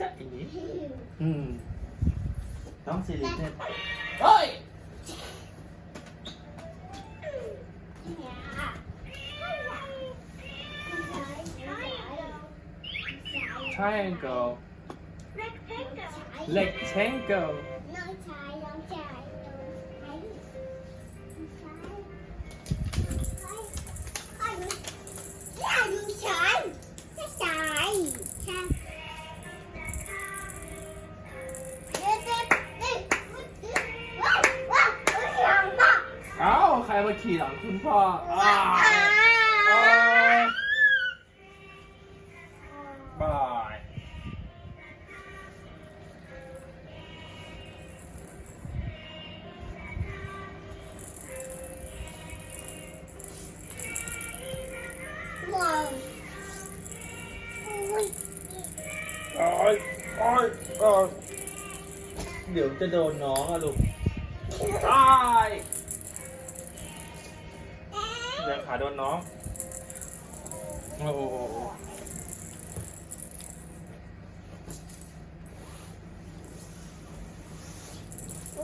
จ๊ะอย่างนี้ อืม น้องสิริเนี่ยเฮ้ย triangle rectangle น้อง ขี่หลังคุณพ่ออ้าวโอ้ยบายว้าวอุ้ยโอ้ยโอ้ยโอ้ยเดี๋ยวจะโดนน้องอะลูกตาย เดี๋ยวขาโดนน้อง โอ้โห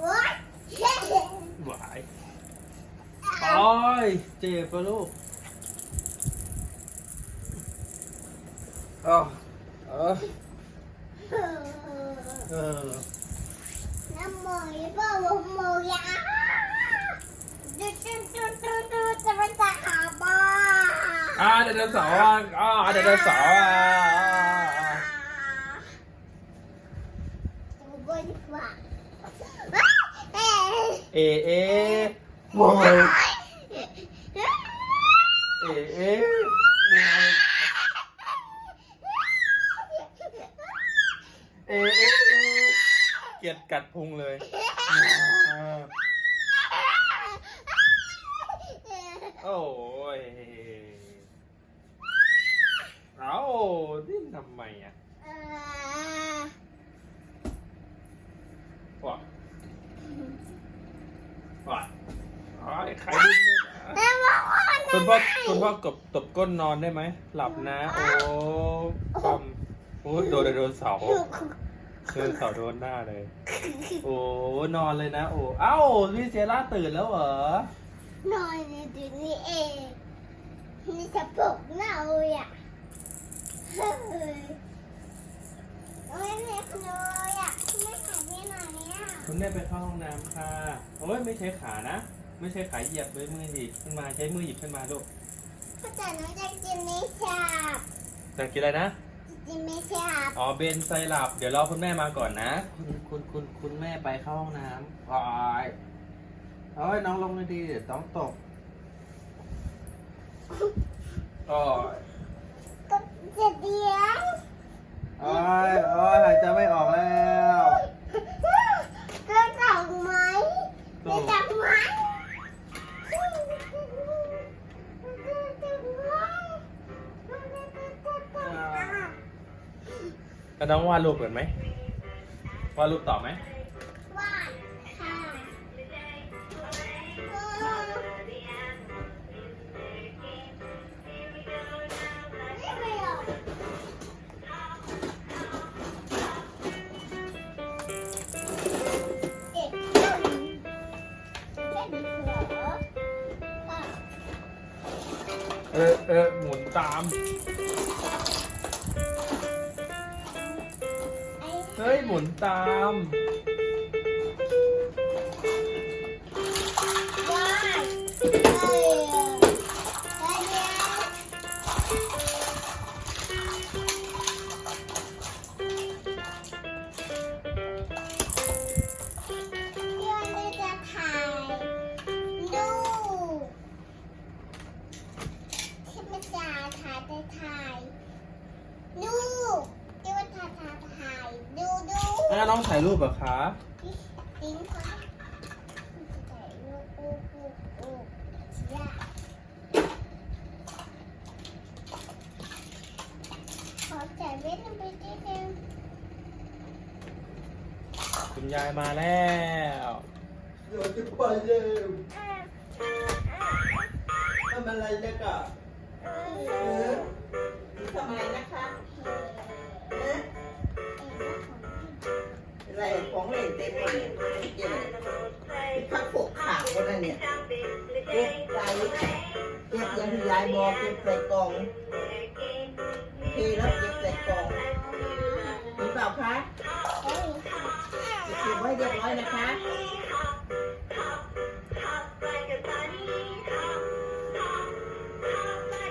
ว้าวหวายโอ้ยเจ็บปะลูกเออเออเออน้ำมันบ้าลมมอย อ่าไดโนเสาร์อะอ่าไดโนเสาร์อะบนฟ้าเอเอโว้ยเอเอเอเอเกียดกัดพุงเลยอ่าโอ้ยเอ้า ดิ้นทำไมอะวะวะอ๋อใครดิ้นเนี่ยนะคุณพ่อคุณพ่อกบตบก้นนอนได้ไหม หลับนะ โอ้ปั๊มโอ้ยโดนไดโดนเสาร์โดนเสาร์โดนหน้าเลย โอ้นอนเลยนะ โอ้เอ้าพี่เซร่าตื่นแล้วเหรอนอนในจุดนี้เองมีสะโพกเน่าเลยอะเฮ้ยโอ้ยเล็กเลยอะไม่หายไปไหนอะ คุณแม่ไปเข้าห้องน้ำค่ะโอ้ยไม่ใช้ขานะ ไม่ใช้ขาเหยียบด้วยมือหยิบขึ้นมาใช้มือหยิบขึ้นมาลูกพ่อจ๋าน้องจะกินไม่ชาบจะกินอะไรนะกินไม่ชาบอ๋อเบนไซรัปเดี๋ยวรอคุณแม่มาก่อนนะ คุณคุณคุณคุณแม่ไปเข้าห้องน้ำก่อนเอ้ยน้องลงดีเดี๋ยวต้องตกอ้ยก็ จะเดียวโอ้ยโอ้ยหายใจไม่ออกแล้วก็จับไหมจะจับไหมแล้วน้องวาดรูปเหมือนไหมวาดรูปต่อไหม เออเออหมุนตาม เฮ้ย หมุนตาม ดูอ่าน้องถ่ายรูปเหรอคะติ้งค่ะถ่ายรูปรูปรูปรูปยาขอจ่ายเวทไปนิดนึงคุณยายมาแล้วเดี๋ยวจะไปเร็วทำอะไรนะกะ เก็บใส่กล่องเทแล้วเก็บใส่กล่องมีเปล่าคะเก็บไว้เรียบร้อยนะคะ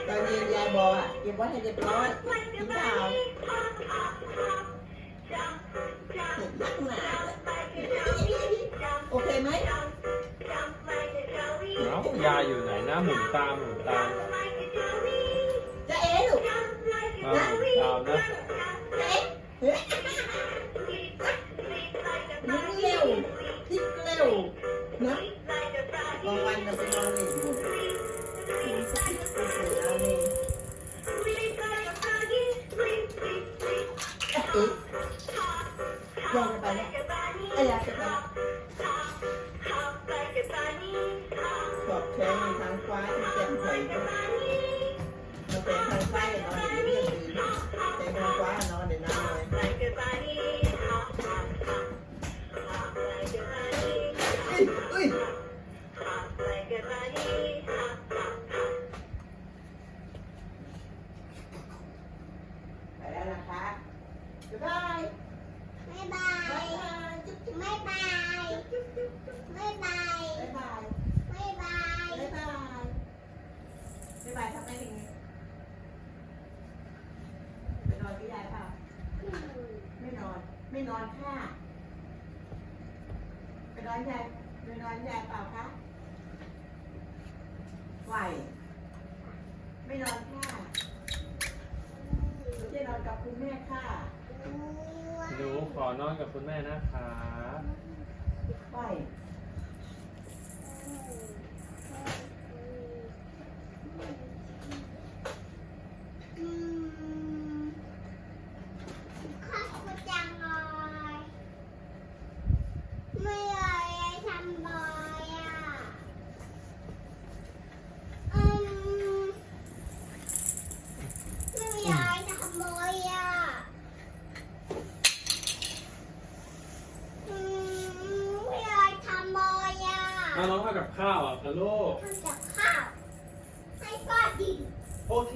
ตอนเย็นยายบอกอะเก็บไว้ให้เรียบร้อยกินเปล่านักหนาโอเคไหม เอ้ายายอยู่ไหนนะหมุนตามหมุนตาม เอาหมุนตามนะเอ๊ะเฮ้ยยิ้มเร็วคิดเร็วนะบางวันเราไปนอนเล่นอยู่กินสักไปเสร็จแล้วนี่เอ๊ะยายจะไปแล้วเอ้ยาจะไปแล้วบแทงทางขวาที่แจ่มใสด้วยเราแทงทางซ้ายนอนเดี๋ แล้วนะคะบ๊ายบายไม่บาบ๊ายยบายจุ๊บจุ๊บไม่บายไม่บายบ๊ายบายไม่บายบ๊ายบายบ๊ายบายทำไมถึงไปนอนที่ยายเปล่าไม่นอนไม่นอนค่ะไปนอนยายไปนอนยายเปล่าคะไหวไม่นอนค่ะไม่ได้นอนกับ คุณแม่ค่ะ หนูขอนอนกับคุณแม่นะคะไหว อืมข้าวกูจังเลยไม่เลยทำบอยอะอืมไม่เลยทำบอยอะอืมไม่เลยทำบอยอะ เอาน้องทำกับข้าวอะคะลูก ทำกับข้าวให้ป้าดิน โอเค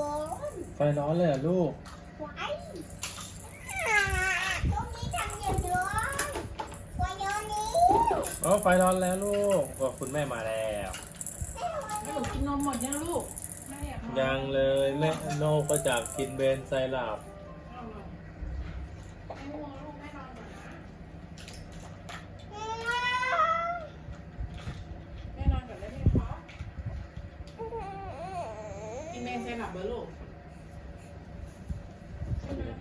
ร้อนไฟร้อนเลยเหรอะลูก ไฟอ่าตรงนี้ทำอย่างร้อนไฟร้อนนี้อ๋อไฟร้อนแล้วลูกก็คุณแม่มาแล้วแล้ว หนูกินนมหมดยังลูกแม่อยากนอน ยังเลยแม่โนก็จากกินเบนไซรัป เอาเหรอไม่ง่วงลูกแม่นอนก่อนนะแม่นอนก่อนได้ไหมคะกินเมนไซรัปเบอร์ลูก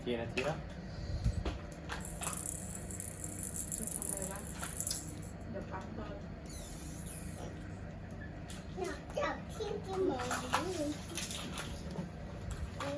กี่นาทีแล้วจะทำอะไรวะเดี๋ยวปั๊มก่อนอยากจับที่จมูกนี่โอ้